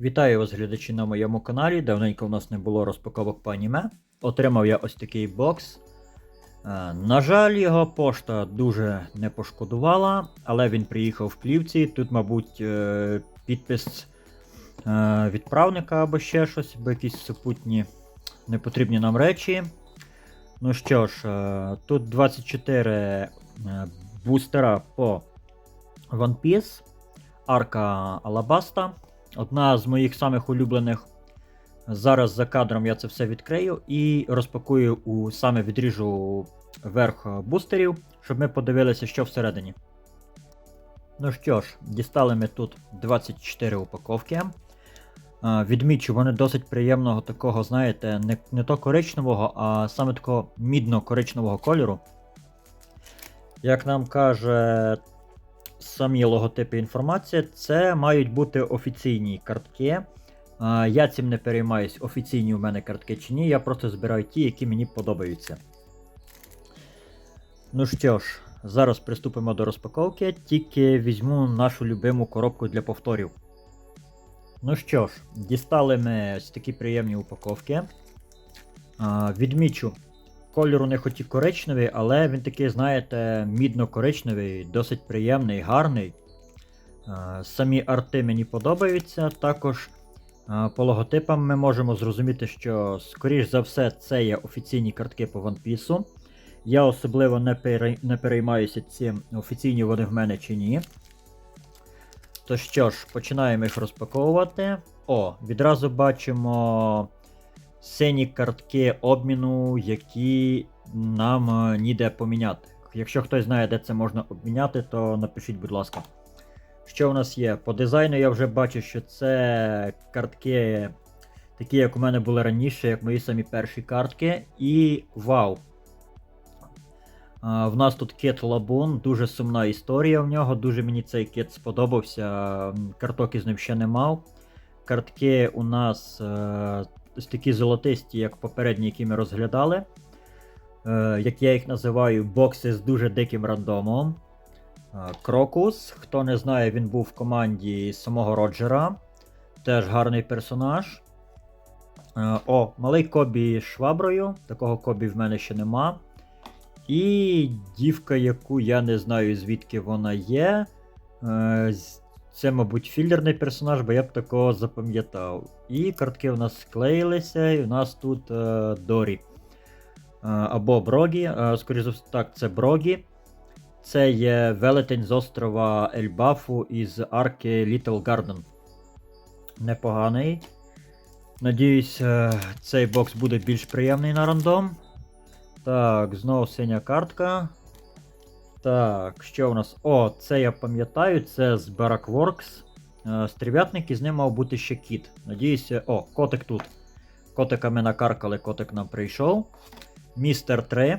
Вітаю вас, глядачі, на моєму каналі. Давненько в нас не було розпаковок по аніме. Отримав я ось такий бокс. Е, На жаль, його пошта дуже не пошкодувала, але він приїхав в плівці. Тут, мабуть, е, підпис е, відправника або ще щось, або якісь супутні непотрібні нам речі. Ну що ж, тут 24 е, бустера по One Piece, арка Алабаста. Одна з моїх самих улюблених. Зараз за кадром я це все відкрию і розпакую у саме відріжу верх бустерів, щоб ми подивилися, що всередині. Ну що ж, дістали ми тут 24 упаковки. А, Відмічу, вони досить приємного такого, знаєте, не, не то коричневого, а саме такого мідно-коричневого кольору. Як нам каже самі логотипи інформація, це мають бути офіційні картки. Я цим не переймаюсь, офіційні у мене картки чи ні, я просто збираю ті, які мені подобаються. Ну що ж, зараз приступимо до розпаковки, тільки візьму нашу любиму коробку для повторів. Ну що ж, дістали ми ось такі приємні упаковки. Відмічу, Кольор у них хоч і коричневий, але він такий, знаєте, мідно-коричневий, досить приємний, гарний. Е, Самі арти мені подобаються. Також е, по логотипам ми можемо зрозуміти, що, скоріш за все, це є офіційні картки по One Piece. Я особливо не переймаюся цим, офіційні вони в мене чи ні. То що ж, починаємо їх розпаковувати. О, відразу бачимо сині картки обміну, які нам е, ніде поміняти. Якщо хтось знає, де це можна обміняти, то напишіть, будь ласка. Що у нас є? По дизайну я вже бачу, що це картки, такі, як у мене були раніше, як мої самі перші картки. І вау! В нас тут кит Лабун, дуже сумна історія в нього. Дуже мені цей кит сподобався. Карток із ним ще не мав. Картки у нас е, ось такі золотисті, як попередні, які ми розглядали. Е, як я їх називаю, бокси з дуже диким рандомом. Е, Крокус. Хто не знає, він був в команді самого Роджера. Теж гарний персонаж. Е, о, малий Кобі з шваброю. Такого Кобі в мене ще нема. І дівка, яку я не знаю, звідки вона є. Це, мабуть, філерний персонаж, бо я б такого запам'ятав. І картки у нас склеїлися, і у нас тут е, Дорі. Е, або Брогі. Е, скоріше за все, так, це Брогі. Це є велетень з острова Ельбафу із арки Little Garden. Непоганий. Надіюсь, е, цей бокс буде більш приємний на рандом. Так, знову синя картка. Так, що у нас? О, це я пам'ятаю, це з Barakworks. Е, Стрів'ятник, і з ним мав бути ще кіт. Надіюся. О, котик тут. Котика ми накаркали, котик нам прийшов. Містер 3.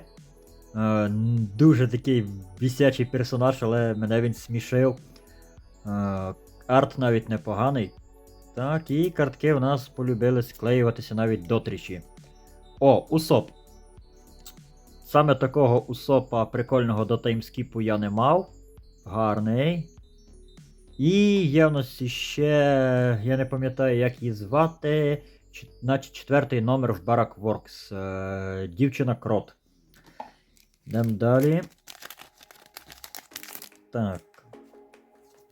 Е, дуже такий вісячий персонаж, але мене він смішив. Е, арт навіть непоганий. Так, і картки в нас полюбили склеюватися навіть до тричі. О, Усоп. Саме такого усопа прикольного до таймскіпу я не мав. Гарний. І є в нас ще. Я не пам'ятаю, як її звати. Значить, четвертий номер в Barakworks. Е, дівчина крот. Йдемо далі. Так.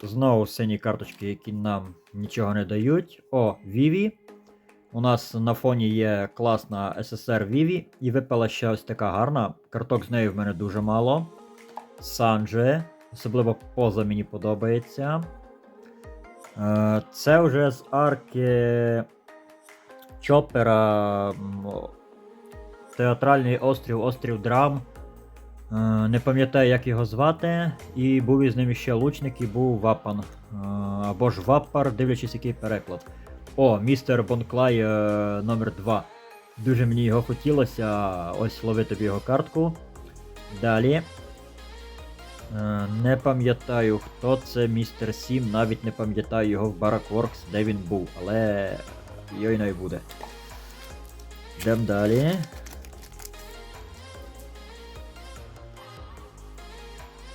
Знову сині карточки, які нам нічого не дають. О, Віві. У нас на фоні є класна SSR Віві, і випала ще ось така гарна. Карток з нею в мене дуже мало. Санже. Особливо поза мені подобається. Е, Це вже з арки Чопера. Театральний острів, острів Драм. Е, Не пам'ятаю, як його звати. І був із ним ще лучник, і був Вапан. Е, Або ж Ваппар, дивлячись, який переклад. О, містер Бонклай е, номер 2 Дуже мені його хотілося. Ось лови тобі його картку. Далі. Е, не пам'ятаю, хто це містер Сім, навіть не пам'ятаю його в Barakworks, де він був, але йойно й буде. Йдемо далі.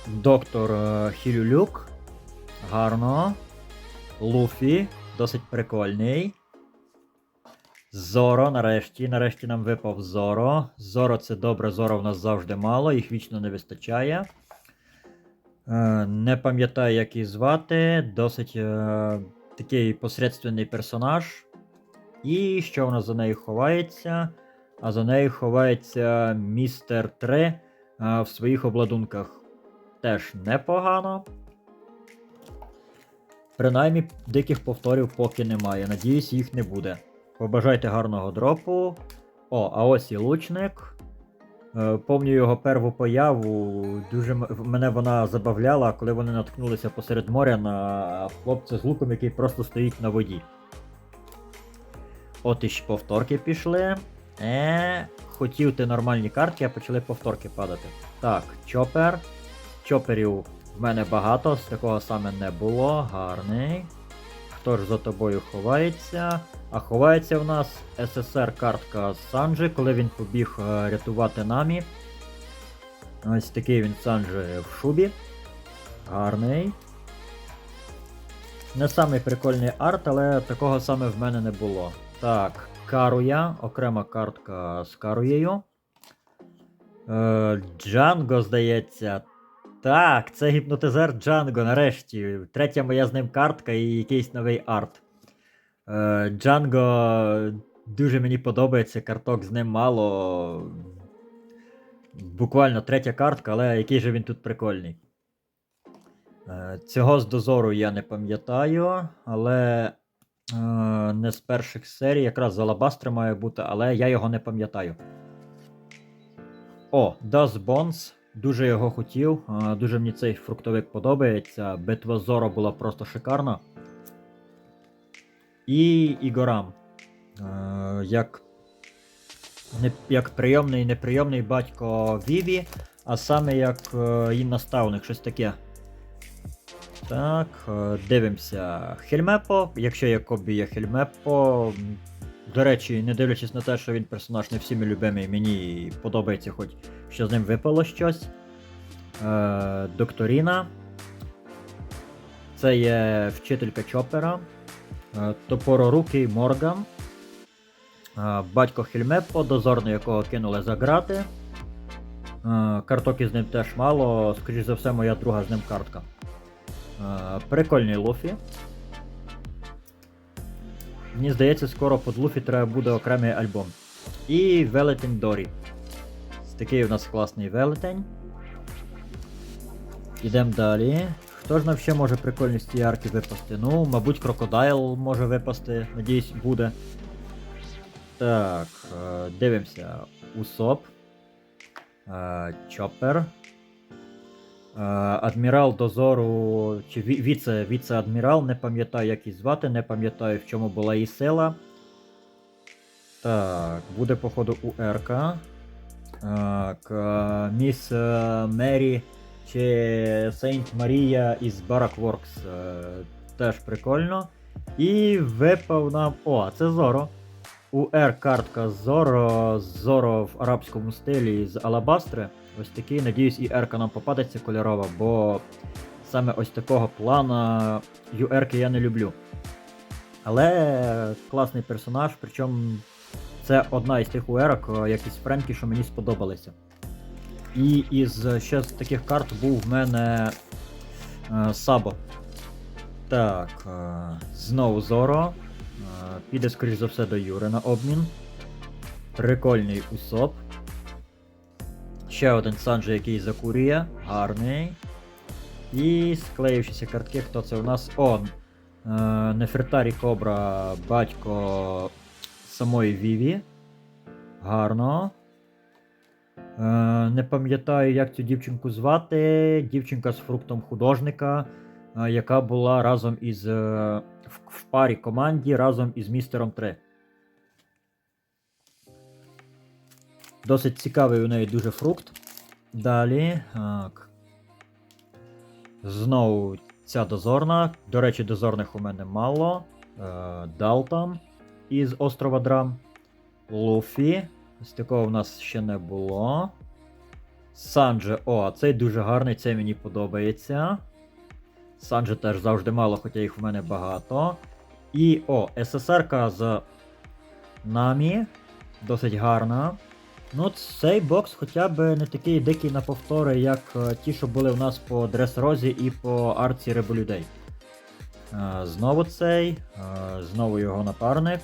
Доктор е, Хірюлюк. Гарно. Луфі. Досить прикольний. Зоро, нарешті. Нарешті нам випав Зоро. Зоро це добре, Зоро в нас завжди мало, їх вічно не вистачає. Е, не пам'ятаю, як її звати. Досить е, такий посередственний персонаж. І що в нас за нею ховається? А за нею ховається містер 3 е, в своїх обладунках. Теж непогано. Принаймні, диких повторів поки немає. Надіюсь, їх не буде. Побажайте гарного дропу. О, а ось і лучник. Е, Помню його перву появу. Дуже мене вона забавляла, коли вони наткнулися посеред моря на хлопця з луком, який просто стоїть на воді. От і повторки пішли. Е, хотів ти нормальні картки, а почали повторки падати. Так, чопер. Чоперів в мене багато, такого саме не було. Гарний. Хто ж за тобою ховається? А ховається в нас СССР картка Санджи, коли він побіг е, рятувати намі. Ось такий він Санджи в шубі. Гарний. Не самий прикольний арт, але такого саме в мене не було. Так, Каруя, окрема картка з Каруєю. Е, Джанго, здається. Так, це гіпнотизер Джанго, нарешті. Третя моя з ним картка і якийсь новий арт. Е, Джанго дуже мені подобається, карток з ним мало. Буквально третя картка, але який же він тут прикольний. Е, Цього з дозору я не пам'ятаю, але е, не з перших серій, якраз з Алабастри має бути, але я його не пам'ятаю. О, Das Bones. Дуже його хотів. Дуже мені цей фруктовик подобається. Битва Зоро була просто шикарна. І Ігорам. Як, як прийомний неприйомний батько Віві, а саме як е, її наставник, щось таке. Так, е, дивимося. Хельмепо. Якщо є Кобі є Хельмепо. До речі, не дивлячись на те, що він персонаж не всіми любимий, мені подобається, хоч що з ним випало щось. Е, Докторіна. Це є вчителька Чопера. Е, Топорорукий Морган. Е, Батько Хельмепо, дозорний якого кинули за грати. Е, Карток із ним теж мало, скоріш за все, моя друга з ним картка. Е, Прикольний Луфі. Мені здається, скоро під Луфі треба буде окремий альбом. І Велетень Дорі. Такий у нас класний велетень. Ідемо далі. Хто ж нам ще може прикольні арки випасти? Ну, мабуть, крокодайл може випасти, надіюсь, буде. Так, е, дивимося. Усоп. Е, Чоппер. Е, Адмірал дозору. Чи ві- віце, віце-адмірал, не пам'ятаю, як її звати, не пам'ятаю, в чому була її сила. Так, буде, походу, у РК. Так, е, міс е, Мері чи Сейнт Марія із Баракворкс. Е, теж прикольно. І випав нам. О, це Зоро. У R картка Зоро, Зоро в арабському стилі з Алабастри. Ось такий, надіюсь, і R нам попадеться кольорова, бо саме ось такого плана UR я не люблю. Але класний персонаж, причому це одна із тих уерок, як із Френкі, що мені сподобалися. І із ще з таких карт був в мене е, Сабо. Так, е, знову Зоро. Е, піде, скоріш за все, до Юри на обмін. Прикольний усоп. Ще один Санджи, який закурює. Гарний. І склеївшіся картки, хто це у нас? О! Е, Нефертарі Кобра, батько самої Віві. Гарно. Е, не пам'ятаю, як цю дівчинку звати. Дівчинка з фруктом художника, е, яка була разом із. е, в, в парі команді разом із містером 3. Досить цікавий у неї дуже фрукт. Далі. Так. Знову ця дозорна. До речі, дозорних у мене мало. Далтон із острова Драм. Луфі. Ось такого в нас ще не було. Санджи. О, цей дуже гарний, цей мені подобається. Санджи теж завжди мало, хоча їх в мене багато. І о, ССРка з Намі. Досить гарна. Ну, цей бокс хоча б не такий дикий на повтори, як е, ті, що були в нас по Дрес-Розі і по арці Реболюдей. Е, Знову цей, е, знову його напарник.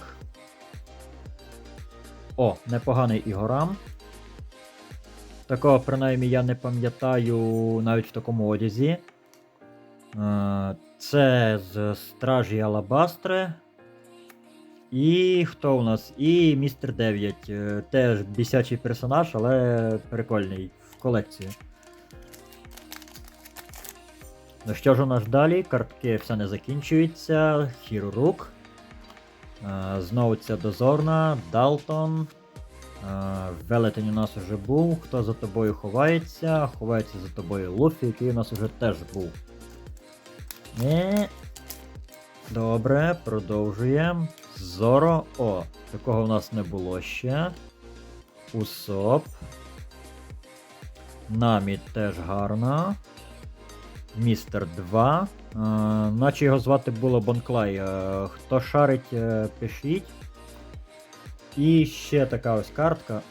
О, непоганий Ігорам. Такого, принаймні, я не пам'ятаю навіть в такому одязі. Е, Це з Стражі Алабастри. І хто у нас? І Містер 9. Е, Теж бісячий персонаж, але прикольний в колекції. Ну що ж у нас далі? Картки все не закінчується. Хірурук. Е, Знову ця дозорна, Далтон. Е, Велетень у нас уже був. Хто за тобою ховається? Ховається за тобою Луфі, який у нас уже теж був. Не. Добре, продовжуємо. Зоро. О, такого в нас не було ще. Усоп. Намі теж гарна. Містер 2. Е, наче його звати було Бонклай. Е, хто шарить, е, пишіть. І ще така ось картка.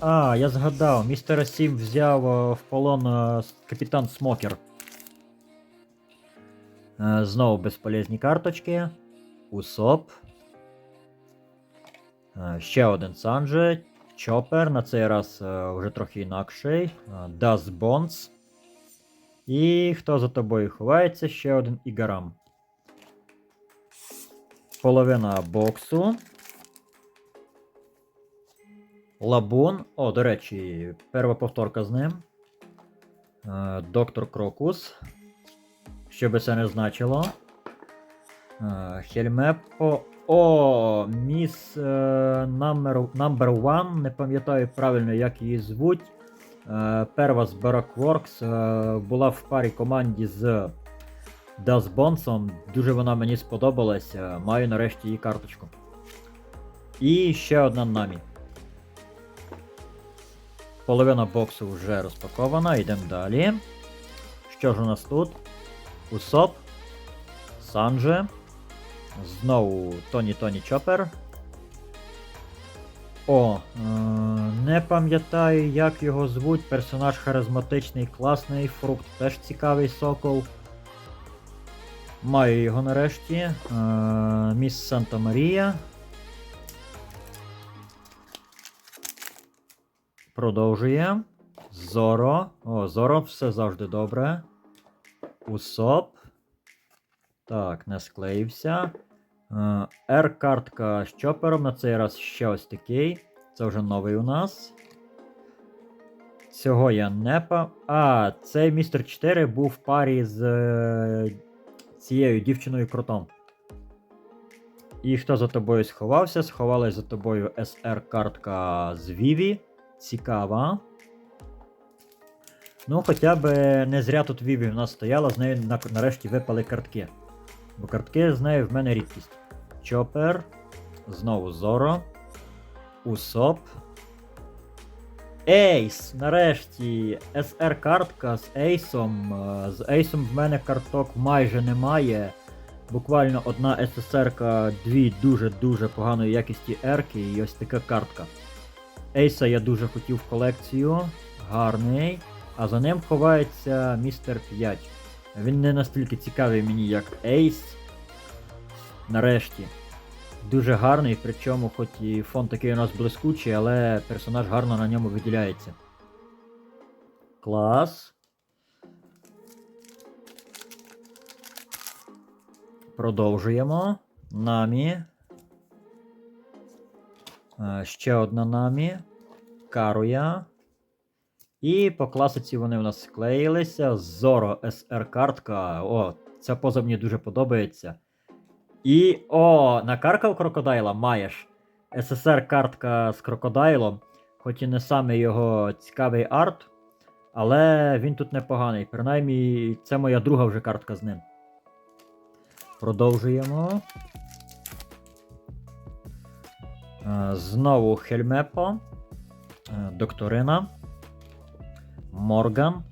А, я згадав, містера 7 взяв е, в полон е, капітан Смокер. Е, Знову безполезні карточки. Усоп. Е, Ще один Санже. Чопер. На цей раз е, вже трохи інакший. Дас Бонс. І хто за тобою ховається? Ще один Ігарам. Половина боксу. Лабун. О, до речі, перша повторка з ним. Е, Доктор Крокус. Що би це не значило. Е, Хельмепо. О, міс number, number One. Не пам'ятаю правильно, як її звуть. Е, Перва з Barockworks е, була в парі команді з Дасбонсом. Дуже вона мені сподобалась. Маю нарешті її карточку. І ще одна намі. Половина боксу вже розпакована, йдемо далі. Що ж у нас тут? Усоп, Санже. Знову Тоні Тоні Чопер. О, е- не пам'ятаю, як його звуть. Персонаж харизматичний, класний, фрукт теж цікавий сокол. Маю його нарешті. Е- Міс Санта Марія. Продовжує. Зоро. О, Зоро, все завжди добре. Усоп. Так, не склеївся. Е, R-картка з чопером. На цей раз ще ось такий. Це вже новий у нас. Цього я не па. А, цей містер 4 був в парі з е, цією дівчиною крутом. І хто за тобою сховався? Сховалась за тобою SR-картка з Віві. Цікава. Ну, хоча б не зря тут Віві в нас стояла, з нею нарешті випали картки. Бо картки з нею в мене рідкість. Чопер. Знову Зоро. Усоп. Ейс! Нарешті SR-картка з Ейсом. Е, З Ейсом в мене карток майже немає. Буквально одна SSR-ка, дві дуже-дуже поганої якісті ерки і ось така картка. Ейса я дуже хотів в колекцію. Гарний. А за ним ховається містер 5. Він не настільки цікавий мені, як Ейс. Нарешті. Дуже гарний, причому хоч і фон такий у нас блискучий, але персонаж гарно на ньому виділяється. Клас. Продовжуємо. Намі. Е, Ще одна намі. Каруя. І по класиці вони в нас склеїлися. Зоро SR картка. О, ця поза мені дуже подобається. І. О, накаркав крокодайла маєш. SSR картка з крокодайлом. Хоч і не саме його цікавий арт. Але він тут непоганий. Принаймні, це моя друга вже картка з ним. Продовжуємо. Е, Знову Хельмепо. Е, Докторина. Морган.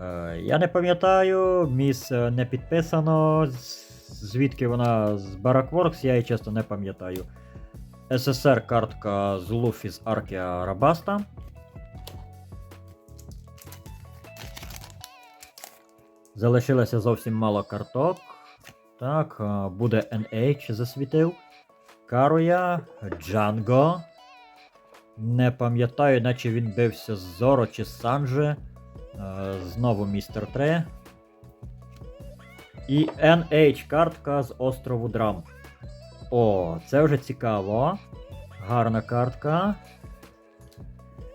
Е, Я не пам'ятаю, міс е, не підписано. звідки вона з Barakworks, я її чесно не пам'ятаю. СССР картка з Луфі з Аркія Рабаста. Залишилося зовсім мало карток. Так, буде NH засвітив. Каруя, Джанго. Не пам'ятаю, наче він бився з Зоро чи Санджи. Е, Знову Містер 3. І NH картка з острову Драм. О, це вже цікаво. Гарна картка.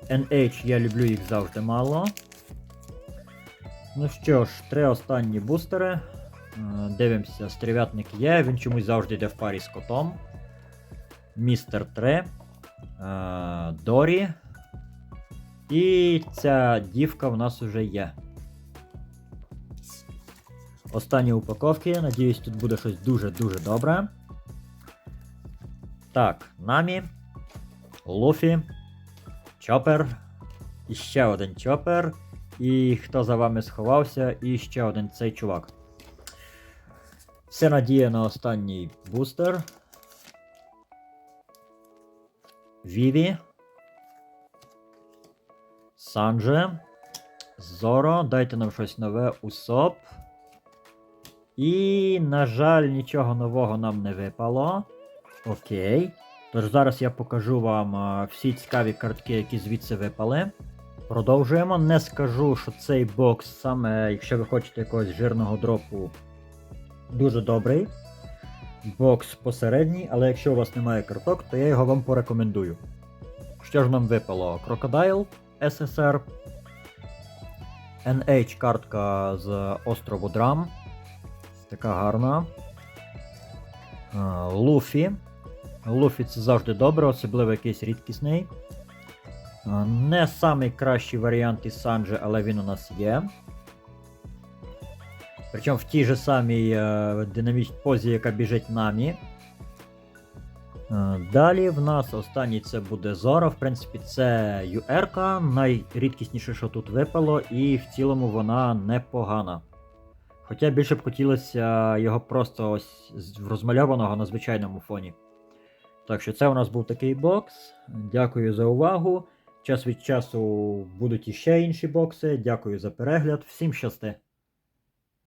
NH я люблю їх завжди мало. Ну що ж, три останні бустери. Е, Дивимося, стрівятник є, він чомусь завжди йде в парі з котом. Містер 3. Е, Дорі. І ця дівка в нас вже є. Останні упаковки. Надіюсь, тут буде щось дуже-дуже добре. Так, Намі, Луфі, Чопер, і ще один Чопер. І хто за вами сховався, і ще один цей чувак. Все надія на останній бустер. Віві. Санже. Зоро. Дайте нам щось нове. Усоп. І, на жаль, нічого нового нам не випало. Окей. Тож зараз я покажу вам всі цікаві картки, які звідси випали. Продовжуємо. Не скажу, що цей бокс, саме якщо ви хочете якогось жирного дропу, дуже добрий. Бокс посередній, але якщо у вас немає карток, то я його вам порекомендую. Що ж нам випало? Крокодайл SSR. NH картка з острову Драм. Така гарна. Луфі. Луфі це завжди добре, особливо якийсь рідкісний. Не самий кращий варіант із Санджи, але він у нас є. Причому в тій же самій е, динамічній позі, яка біжить намі. Е, Далі в нас останній це буде Зора. В принципі, це юр найрідкісніше, що тут випало, і в цілому вона непогана. Хоча більше б хотілося його просто ось розмальованого на звичайному фоні. Так що це у нас був такий бокс. Дякую за увагу. Час від часу будуть іще інші бокси. Дякую за перегляд. Всім щасти!